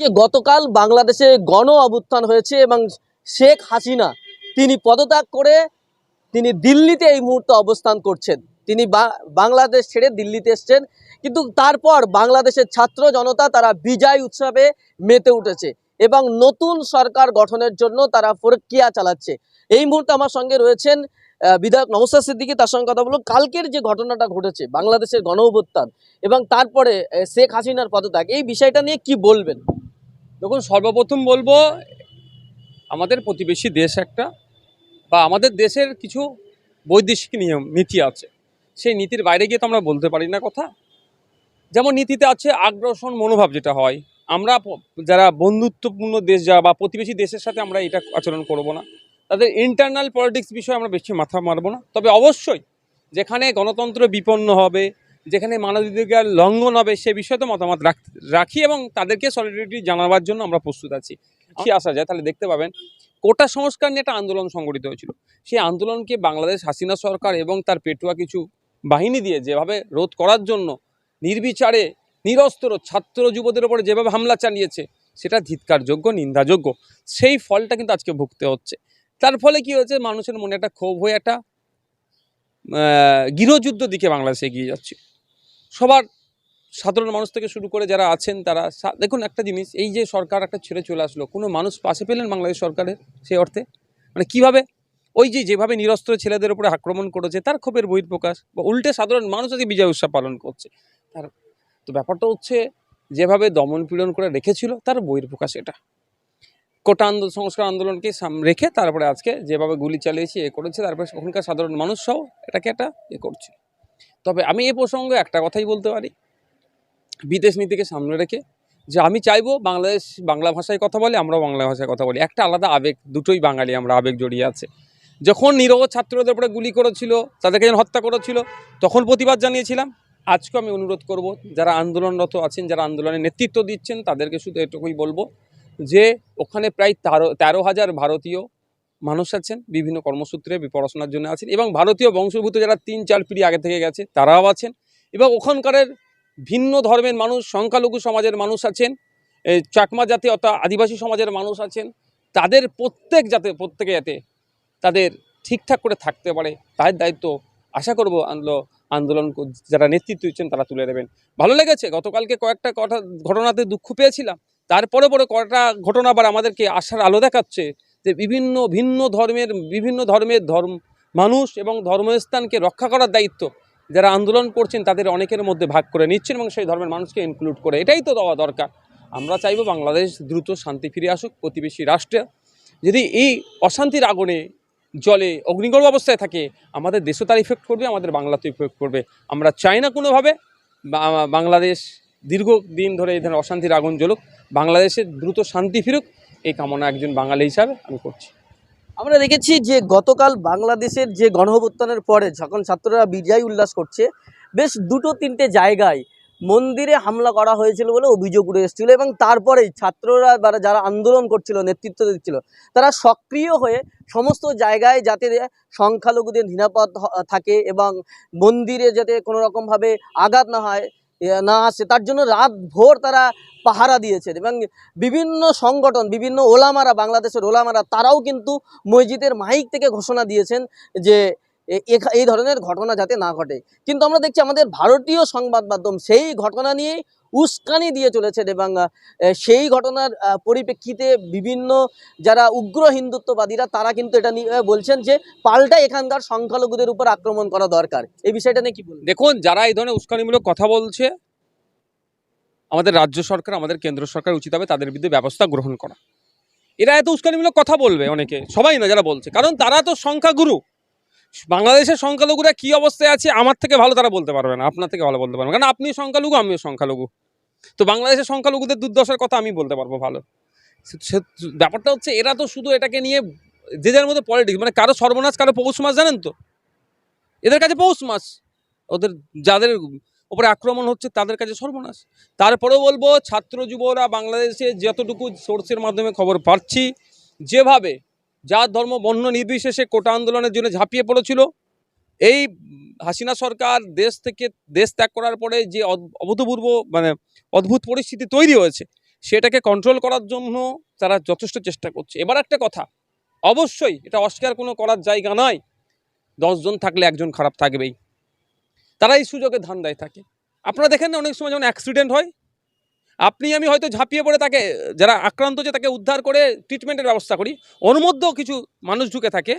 যে গতকাল বাংলাদেশে গণ অভ্যুত্থান হয়েছে এবং শেখ হাসিনা তিনি পদত্যাগ করে তিনি দিল্লিতে এই মুহূর্তে অবস্থান করছেন। তিনি বাংলাদেশ ছেড়ে দিল্লিতে এসছেন। কিন্তু তারপর বাংলাদেশের ছাত্র জনতা তারা বিজয় উৎসবে মেতে উঠেছে এবং নতুন সরকার গঠনের জন্য তারা প্রক্রিয়া চালাচ্ছে। এই মুহূর্তে আমার সঙ্গে রয়েছেন বিধায়ক নমস্কার সিদ্দিকী, তার সঙ্গে কথা বলব। কালকের যে ঘটনাটা ঘটেছে বাংলাদেশের গণ এবং তারপরে শেখ হাসিনার পদত্যাগ, এই বিষয়টা নিয়ে কি বলবেন? দেখুন, সর্বপ্রথম বলব, আমাদের প্রতিবেশী দেশ একটা, বা আমাদের দেশের কিছু বৈদেশিক নিয়ম, নীতি আছে। সেই নীতির বাইরে গিয়ে তো আমরা বলতে পারি না কথা। যেমন নীতিতে আছে আগ্রাসন মনোভাব যেটা হয়, আমরা যারা বন্ধুত্বপূর্ণ দেশ যা, বা প্রতিবেশী দেশের সাথে আমরা এটা আচরণ করব না। তাদের ইন্টারনাল পলিটিক্স বিষয়ে আমরা বেশি মাথা মারবো না। তবে অবশ্যই, যেখানে গণতন্ত্র বিপন্ন হবে যেখানে মানবাধিকার লঙ্ঘন হবে সে বিষয়ে তো মতামত রাখ- রাখি এবং তাদেরকে সলিডারিটি জানাবার জন্য আমরা প্রস্তুত আছি। কি আসা যায়? তাহলে দেখতে পাবেন কোটা সংস্কার নিয়ে একটা আন্দোলন সংগঠিত হয়েছিল। সেই আন্দোলনকে বাংলাদেশ হাসিনা সরকার এবং তার পেটুয়া কিছু বাহিনী দিয়ে যেভাবে রোধ করার জন্য নির্বিচারে নিরস্ত্র ছাত্র যুবদের উপরে যেভাবে হামলা চালিয়েছে সেটা ধিৎকারযোগ্য নিন্দাযোগ্য। সেই ফলটা কিন্তু আজকে ভুগতে হচ্ছে। তার ফলে কি হয়েছে? মানুষের মনে একটা ক্ষোভ হয়ে একটা গৃহযুদ্ধ দিকে বাংলাদেশ এগিয়ে যাচ্ছে। সবার সাধারণ মানুষ থেকে শুরু করে যারা আছেন তারা দেখুন একটা জিনিস, এই যে সরকার একটা ছেড়ে চলে আসলো, কোনো মানুষ পাশে পেলেন বাংলাদেশ সরকারের সেই অর্থে? মানে কীভাবে? ওই যে যেভাবে নিরস্ত্র ছেলেদের উপরে আক্রমণ করেছে, তার ক্ষোভের বহিঃপ্রকাশ, বা উল্টে সাধারণ মানুষ আজকে বিজয় উৎসব পালন করছে। তার, তো ব্যাপারটা হচ্ছে, যেভাবে দমন পীড়ন করে রেখেছিল, তার বহিঃপ্রকাশ এটা। কোটা আন্দোলন সংস্কার আন্দোলনকে রেখে তারপরে আজকে যেভাবে গুলি চালিয়েছে, এ করেছে, তারপরে ওখানকার সাধারণ মানুষ সহ এটাকে একটা এ করছে। তবে আমি এ প্রসঙ্গে একটা কথাই বলতে পারি। বিদেশ নীতিকে সামনে রেখে যে আমি চাইব বাংলাদেশ বাংলা ভাষায় কথা বলে, আমরাও বাংলা ভাষায় কথা বলি। একটা আলাদা আবেগ, দুটোই বাঙালি আমরা আবেগ জড়িয়ে আছে। যখন নিরহ ছাত্রদের উপরে গুলি করেছিল, তাদেরকে যখন হত্যা করেছিল, তখন প্রতিবাদ জানিয়েছিলাম। আজকেও আমি অনুরোধ করব, যারা আন্দোলনরত আছেন, যারা আন্দোলনের নেতৃত্ব দিচ্ছেন, তাদেরকে শুধু এটুকুই বলব যে, ওখানে প্রায় তেরো তেরো হাজার ভারতীয় মানুষ আছেন, বিভিন্ন কর্মসূত্রে পড়াশোনার জন্য আছেন এবং ভারতীয় বংশোদ্ভূত যারা তিন চার পিঢ়ি আগে থেকে গেছে, তারাও আছেন এবং ওখানকারের ভিন্ন ধর্মের মানুষ, সংখ্যালঘু সমাজের মানুষ আছেন চাকমা জাতি অর্থাৎ আদিবাসী সমাজের মানুষ আছেন, তাদের প্রত্যেক যাতে প্রত্যেকে যাতে তাদের ঠিকঠাক করে থাকতে পারে, তার দায়িত্ব আশা করব আন্দোলন আন্দোলন যারা নেতৃত্ব দিচ্ছেন তারা তুলে নেবেন ভালো লেগেছে, গতকালকে কয়েকটা ঘটনাতে দুঃখ পেয়েছিলাম, তারপরে পরে কয়েকটা ঘটনা আবার আমাদেরকে আশার আলো দেখাচ্ছে যে বিভিন্ন ভিন্ন ধর্মের, বিভিন্ন ধর্মের ধর্ম, মানুষ এবং ধর্মস্থানকে রক্ষা করার দায়িত্ব যারা আন্দোলন করছেন, তাদের অনেকের মধ্যে ভাগ করে নিচ্ছেন এবং সেই ধর্মের মানুষকে ইনক্লুড করে এটাই তো দেওয়া দরকার। আমরা চাইব বাংলাদেশ দ্রুত শান্তি ফিরে আসুক, প্রতিবেশী রাষ্ট্রে যদি এই অশান্তির আগুনে জলে অগ্নিগর্ভ অবস্থায় থাকে, আমাদের দেশও তার ইফেক্ট করবে, আমাদের বাংলাতেও ইফেক্ট করবে। আমরা চাই না কোনোভাবে বাংলাদেশ দীর্ঘদিন ধরে এই ধরনের অশান্তির আগুন জ্বলুক, বাংলাদেশের দ্রুত শান্তি ফিরুক এই কামনা একজন বাঙালি হিসাবে আমি করছি। আমরা দেখেছি যে গতকাল বাংলাদেশের যে গণঅভ্যুত্থানের পরে যখন ছাত্ররা বিজয় উল্লাস করছে, বেশ দুটো তিনটে জায়গায় মন্দিরে হামলা করা হয়েছিল বলে অভিযোগ উঠে এসেছিল এবং তারপরেই ছাত্ররা বা যারা আন্দোলন করছিল, নেতৃত্ব দিচ্ছিল, তারা সক্রিয় হয়ে সমস্ত জায়গায় যাতে সংখ্যালঘুদের নিরাপদ থাকে এবং মন্দিরে যাতে কোনো রকমভাবে আঘাত না হয় না আসে, তার জন্য রাত ভোর তারা পাহারা দিয়েছেন। এবং বিভিন্ন সংগঠন, বিভিন্ন ওলামারা, বাংলাদেশের ওলামারা, তারাও কিন্তু মসজিদের মাইক থেকে ঘোষণা দিয়েছেন যে এই ধরনের ঘটনা যাতে না ঘটে। কিন্তু আমরা দেখছি আমাদের ভারতীয় সংবাদ মাধ্যম সেই ঘটনা নিয়েই উস্কানি দিয়ে চলেছেন এবং সেই ঘটনার পরিপ্রেক্ষিতে বিভিন্ন যারা উগ্র হিন্দুত্ববাদীরা, তারা কিন্তু এটা নিয়ে বলছেন যে পাল্টা এখানকার সংখ্যালঘুদের উপর আক্রমণ করা দরকার। এই বিষয়টা নিয়ে কি বলবেন? দেখুন, যারা এই ধরনের উস্কানিমূলক কথা বলছে, আমাদের রাজ্য সরকার, আমাদের কেন্দ্র সরকার উচিত হবে তাদের বিরুদ্ধে ব্যবস্থা গ্রহণ করা। এরা এত উস্কানিমূলক কথা বলবে অনেকে, সবাই না যারা বলছে। কারণ তারা তো সংখ্যাগুরু। বাংলাদেশের সংখ্যালঘুরা কি অবস্থায় আছে, আমার থেকে ভালো তারা বলতে পারবে না, আপনার থেকে ভালো বলতে পারবে কারণ আপনি সংখ্যালঘু, আমিও সংখ্যালঘু। তো বাংলাদেশের সংখ্যালঘুদের দুর্দশার কথা আমি বলতে পারব ভালো। ব্যাপারটা হচ্ছে এরা তো শুধু এটাকে নিয়ে যে যার মধ্যে পলিটিক্স মানে কারও সর্বনাশ, কারও পৌষ মাস জানেন তো? এদের কাছে পৌষ মাস। ওদের, যাদের ওপরে আক্রমণ হচ্ছে তাদের কাছে সর্বনাশ। তারপরেও বলব ছাত্র যুবরা বাংলাদেশে যতটুকু সোর্সের মাধ্যমে খবর পাচ্ছি, যেভাবে যার ধর্ম বর্ণ নির্বিশেষে কোটা আন্দোলনের জন্য ঝাঁপিয়ে পড়েছিল এই হাসিনা সরকার দেশ থেকে, দেশ ত্যাগ করার পরে যে অভূতপূর্ব মানে অদ্ভুত পরিস্থিতি তৈরি হয়েছে, সেটাকে কন্ট্রোল করার জন্য তারা যথেষ্ট চেষ্টা করছে। এবার একটা কথা, অবশ্যই এটা অস্বীকার কোনো করার জায়গা নয় দশজন থাকলে একজন খারাপ থাকবেই। তারা এই সুযোগে ধান্দায় থাকে। আপনারা দেখেন না অনেক সময় যখন অ্যাক্সিডেন্ট হয়, আপনি, আমি হয়তো ঝাঁপিয়ে পড়ে তাকে, যারা আক্রান্ত হচ্ছে তাকে উদ্ধার করে ট্রিটমেন্টের ব্যবস্থা করি, ওর কিছু মানুষ ঢুকে থাকে।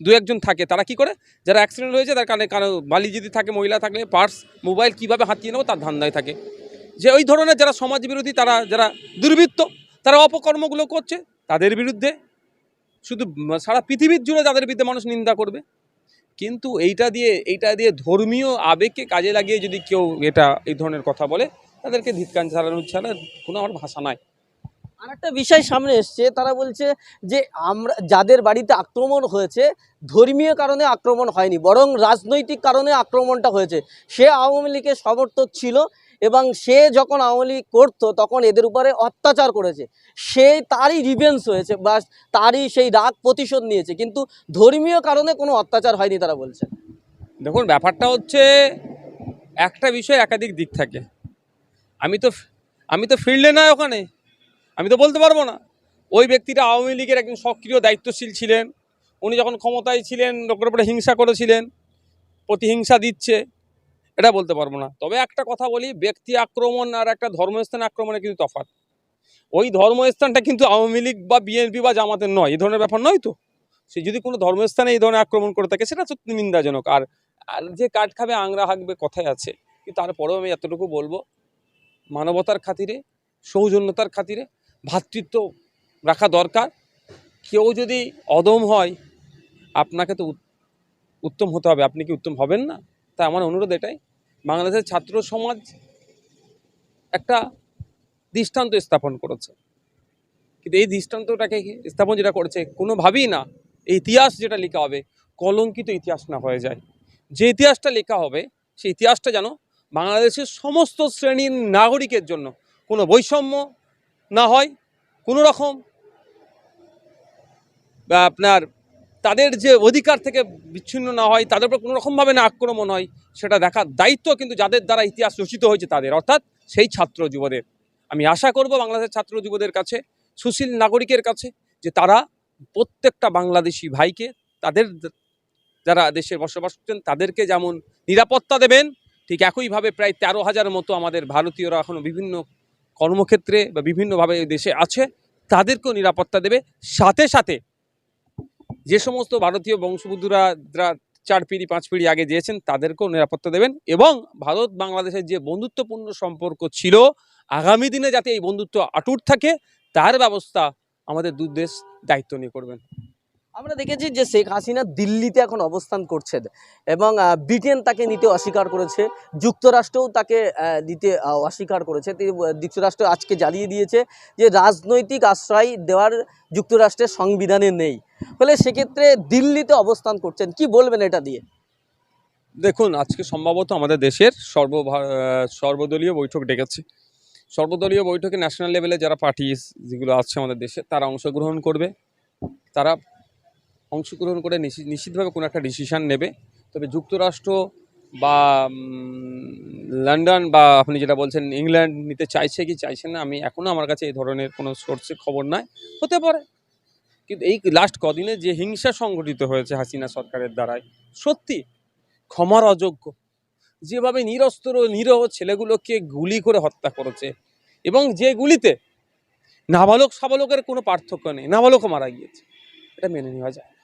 দু একজন থাকে। তারা কি করে? যারা অ্যাক্সিডেন্ট হয়েছে, তার কানে কারও বালি যদি থাকে, মহিলা থাকলে পার্স মোবাইল কীভাবে হাতিয়ে নেব, তার ধান্দায় থাকে। যে ওই ধরনের যারা সমাজ বিরোধী তারা যারা দুর্বৃত্ত, তারা অপকর্মগুলো করছে, তাদের বিরুদ্ধে শুধু সারা পৃথিবীর জুড়ে তাদের বিরুদ্ধে মানুষ নিন্দা করবে। কিন্তু এইটা দিয়ে এইটা দিয়ে ধর্মীয় আবেগকে কাজে লাগিয়ে যদি কেউ এটা, এই ধরনের কথা বলে, তাদেরকে ধিৎকান চালানো ছাড়া কোনো আমার ভাষা নাই। আর একটা বিষয় সামনে এসছে, তারা বলছে যে আমরা, যাদের বাড়িতে আক্রমণ হয়েছে, ধর্মীয় কারণে আক্রমণ হয়নি, বরং রাজনৈতিক কারণে আক্রমণটা হয়েছে। সে আওয়ামী লীগের সমর্থক ছিল এবং সে যখন আওয়ামী লীগ করতো, তখন এদের উপরে অত্যাচার করেছে। সে তারই রিভেন্স হয়েছে, বা তারই সেই রাগ প্রতিশোধ নিয়েছে, কিন্তু ধর্মীয় কারণে কোনো অত্যাচার হয়নি তারা বলছে। দেখুন, ব্যাপারটা হচ্ছে একটা বিষয় একাধিক দিক থাকে। আমি তো আমি তো ফিল্ডে না ওখানে। আমি তো বলতে পারব না। ওই ব্যক্তিটা আওয়ামী লীগের একজন সক্রিয় দায়িত্বশীল ছিলেন। উনি যখন ক্ষমতায় ছিলেন লোকের উপরে হিংসা করেছিলেন, প্রতিহিংসা দিচ্ছে, এটা বলতে পারব না। তবে একটা কথা বলি, ব্যক্তি আক্রমণ আর একটা ধর্মস্থান আক্রমণে কিন্তু তফাৎ। ওই ধর্মস্থানটা কিন্তু আওয়ামী লীগ বা বিএনপি বা জামাতের নয়, এই ধরনের ব্যাপার নয় তো। সে যদি কোনো ধর্মস্থানে এই ধরনের আক্রমণ করে থাকে, সেটা সত্যি নিন্দাজনক। আর আর যে কাঠ খাবে, আংরা হাঁকবে কথায় আছে। কিন্তু তারপরেও আমি এতটুকু বলব, মানবতার খাতিরে, সৌজন্যতার খাতিরে ভ্রাতৃত্ব রাখা দরকার। কেউ যদি অদম হয়, আপনাকে তো উত্তম হতে হবে। আপনি কি উত্তম হবেন না? তাই আমার অনুরোধ এটাই। বাংলাদেশের ছাত্র সমাজ একটা দৃষ্টান্ত স্থাপন করেছে। কিন্তু এই দৃষ্টান্তটাকে স্থাপন যেটা করেছে, কোনোভাবেই না। এই ইতিহাস যেটা লেখা হবে, কলঙ্কিত ইতিহাস না হয়ে যায়। যে ইতিহাসটা লেখা হবে, সেই ইতিহাসটা যেন বাংলাদেশের সমস্ত শ্রেণির নাগরিকের জন্য কোনো বৈষম্য না হয় কোনো রকম, বা আপনার তাদের যে অধিকার থেকে বিচ্ছিন্ন না হয়, তাদের উপর কোনো রকমভাবে না আক্রমণ হয়, সেটা দেখার দায়িত্ব কিন্তু যাদের দ্বারা ইতিহাস রচিত হয়েছে তাদের, অর্থাৎ সেই ছাত্র যুবদের। আমি আশা করব বাংলাদেশের ছাত্র যুবদের কাছে, সুশীল নাগরিকের কাছে, যে তারা প্রত্যেকটা বাংলাদেশি ভাইকে, তাদের যারা দেশে বসবাস করছেন, তাদেরকে যেমন নিরাপত্তা দেবেন, ঠিক একইভাবে প্রায় তেরো হাজার মতো আমাদের ভারতীয়রা এখনও বিভিন্ন কর্মক্ষেত্রে বা বিভিন্নভাবে দেশে আছে, তাদেরকেও নিরাপত্তা দেবে। সাথে সাথে যে সমস্ত ভারতীয় বংশবুদ্ধরা চার পিঁড়ি, পাঁচ পিঁড়ি আগে দিয়েছেন তাদেরকেও নিরাপত্তা দেবেন এবং ভারত বাংলাদেশের যে বন্ধুত্বপূর্ণ সম্পর্ক ছিল, আগামী দিনে যাতে এই বন্ধুত্ব আটুট থাকে, তার ব্যবস্থা আমাদের দু দেশ দায়িত্ব নিয়ে করবেন। আমরা দেখেছি যে শেখ হাসিনা দিল্লিতে এখন অবস্থান করছেন এবং ব্রিটেন তাকে নিতে অস্বীকার করেছে, যুক্তরাষ্ট্রও তাকে দিতে অস্বীকার করেছে। যুক্তরাষ্ট্র আজকে জানিয়ে দিয়েছে যে রাজনৈতিক আশ্রয় দেওয়ার যুক্তরাষ্ট্রের সংবিধানে নেই। ফলে সেক্ষেত্রে দিল্লিতে অবস্থান করছেন, কি বলবেন এটা দিয়ে? দেখুন, আজকে সম্ভবত আমাদের দেশের সর্ব সর্বদলীয় বৈঠক ডেকেছে। সর্বদলীয় বৈঠকে ন্যাশনাল লেভেলে যারা পার্টি যেগুলো আছে আমাদের দেশে, তারা অংশগ্রহণ করবে। তারা অংশগ্রহণ করে নিশ্চিত- নিশ্চিতভাবে কোনো একটা ডিসিশান নেবে। তবে যুক্তরাষ্ট্র বা লন্ডন বা আপনি যেটা বলছেন ইংল্যান্ড নিতে চাইছে কি চাইছে না, আমি এখনও আমার কাছে এই ধরনের কোনো সোর্সে খবর নাই। হতে পারে। কিন্তু এই লাস্ট কদিনে যে হিংসা সংঘটিত হয়েছে হাসিনা সরকারের দ্বারাই সত্যি ক্ষমার অযোগ্য। যেভাবে নিরস্ত্র, নিরহ ছেলেগুলোকে গুলি করে হত্যা করেছে এবং যে গুলিতে নাবালক সাবালকের কোনো পার্থক্য নেই, নাবালকও মারা গিয়েছে, এটা মেনে নেওয়া যায়।